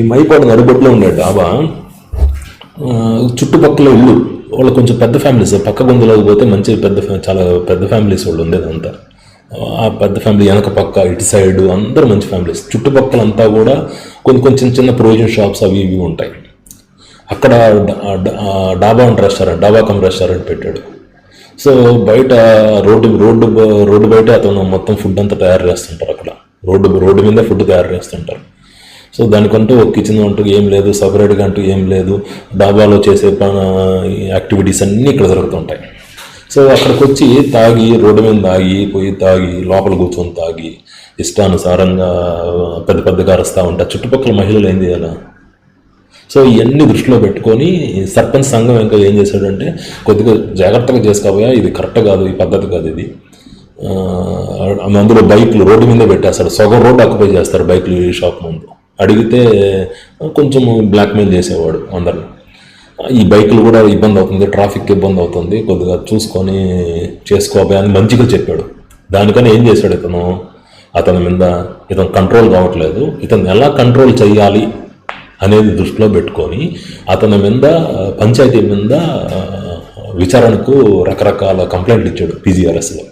ఈ మైపాడు నడిబొట్టులో ఉండే డాబా చుట్టుపక్కల ఇల్లు. వాళ్ళు కొంచెం పెద్ద ఫ్యామిలీస్. పక్క గుందులోకి పోతే మంచి పెద్ద ఫ్యా- చాలా పెద్ద ఫ్యామిలీస్ వాళ్ళు ఉండేది అంతా ఆ పెద్ద ఫ్యామిలీ వెనక పక్క ఇటు సైడ్ అందరూ మంచి ఫ్యామిలీస్. చుట్టుపక్కల అంతా కూడా కొన్ని కొంచెం చిన్న చిన్న ప్రొవిజన్ షాప్స్ అవి ఇవి ఉంటాయి. అక్కడ dhaba and restaurant dhaba cum restaurant పెట్టాడు. సో బయట రోడ్డు రోడ్డు రోడ్డు బయట అతను మొత్తం ఫుడ్ అంతా తయారు చేస్తుంటారు అక్కడ. రోడ్డు రోడ్డు మీద ఫుడ్ తయారు చేస్తుంటారు. సో దానికంటూ ఒక కిచెన్ అంటూ ఏం లేదు సపరేట్గా అంటూ ఏం లేదు. డాబాలో చేసే యాక్టివిటీస్ అన్నీ ఇక్కడ జరుగుతుంటాయి. సో అక్కడికి వచ్చి తాగి రోడ్డు మీద తాగి పోయి తాగి లోపల కూర్చొని తాగి ఇష్టానుసారంగా పెద్ద పెద్దగా అరుస్తూ ఉంటారు చుట్టుపక్కల మహిళలు ఏం చేయాలా? సో ఇవన్నీ దృష్టిలో పెట్టుకొని సర్పంచ్ సంఘం ఇంకా ఏం చేశాడంటే కొద్దిగా జాగ్రత్తగా చేసుకోబోయా ఇది కరెక్ట్ కాదు ఈ పద్ధతి కాదు ఇది. అందులో బైక్లు రోడ్డు మీదే పెట్టేస్తాడు. సగం రోడ్డు ఆక్యుపై చేస్తారు బైక్లు ఈ షాప్ ముందు. అడిగితే కొంచెం బ్లాక్మెయిల్ చేసేవాడు అందరిని. ఈ బైకులు కూడా ఇబ్బంది అవుతుంది ట్రాఫిక్ ఇబ్బంది అవుతుంది కొద్దిగా చూసుకొని చేసుకోబోయా అని మంచిగా చెప్పాడు. దానికని ఏం చేశాడు ఇతను? అతని మీద ఇతను కంట్రోల్ కావట్లేదు. ఇతను ఎలా కంట్రోల్ చేయాలి అనేది దృష్టిలో పెట్టుకొని అతని మీద పంచాయతీ మీద విచారణకు రకరకాల కంప్లైంట్లు ఇచ్చాడు పీజీఆర్ఎస్లో